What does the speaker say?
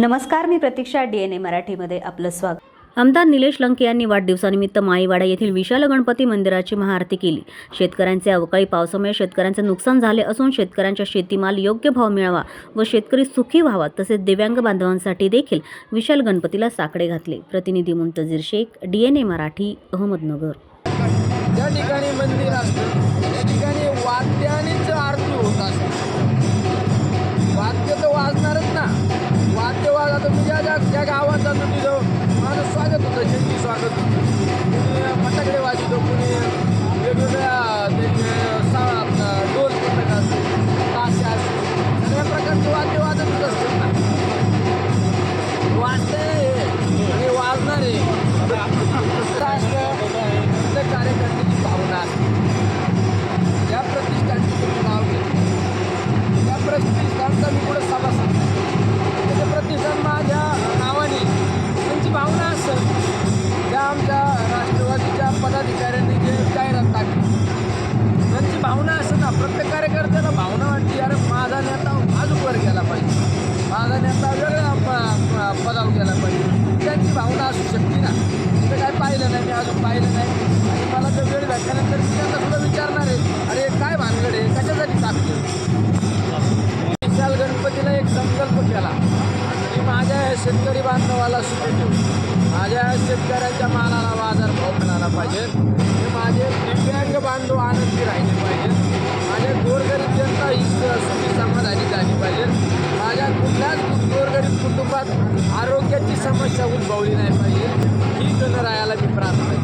नमस्कार मी प्रतीक्षा D N ए मराठीमध्ये आपलं स्वागत. आमदार निलेश लंके यांनी वाढदिवसानिमित्त माईवाडा येथील विशाल गणपती मंदिराची महाआरती केली. शेतकऱ्यांचे अवकाळी पावसामुळे शेतकऱ्यांचे नुकसान झाले असून शेतकऱ्यांच्या शेतीमाल योग्य भाव मिळावा व शेतकरी सुखी व्हावा तसेच दिव्यांग बांधवांसाठी देखील विशाल गणपतीला साकडे घातले. प्रतिनिधी Muntazir Sheikh D N A Marathi Ahmednagar. ज्या ठिकाणी मंदिर असतं त्या ठिकाणी वाद्यानेच आरती होत असते. वाद्य तर वाजणारच ना. वाद्य तेव्हा आता मी ज्या ज्या ज्या गावात जातो तिथं माझं स्वागत होतं. जंगी स्वागत. होतं फटाकडे आमच्या राष्ट्रवादीच्या पदाधिकाऱ्यांनी जे जाहिरात टाकली त्यांची भावना असं ना प्रत्येक कार्यकर्त्याला भावना वाटते अरे माझा नेता आजूकवर गेला पाहिजे. माझा नेता वेगळ्या प- पदावर गेला पाहिजे. त्यांची भावना असू शकते ना. ते काय पाहिलं नाही मी अजून पाहिलं नाही. आणि मला जर वेळ भेटल्यानंतर मी त्यांना सुद्धा विचारणार आहे अरे काय भानगड आहे? कशासाठी टाकते विशाल गणपतीला एक संकल्प केला. की माझ्या शेतकरी बांधवाला सुखी माझ्या शेतकऱ्याच्या मालाला बाजार भाव मिळाला पाहिजे. हे माझे दिव्यांग बांधव आनंदी राहिले पाहिजे. माझ्या गोरगरीब जनता ही सुखी समाधानी झाली पाहिजे. माझ्या कुठल्याच गोरगरीब कुटुंबात आरोग्याची समस्या उद्भवली नाही पाहिजे. ही गणरायाला मी प्रार्थना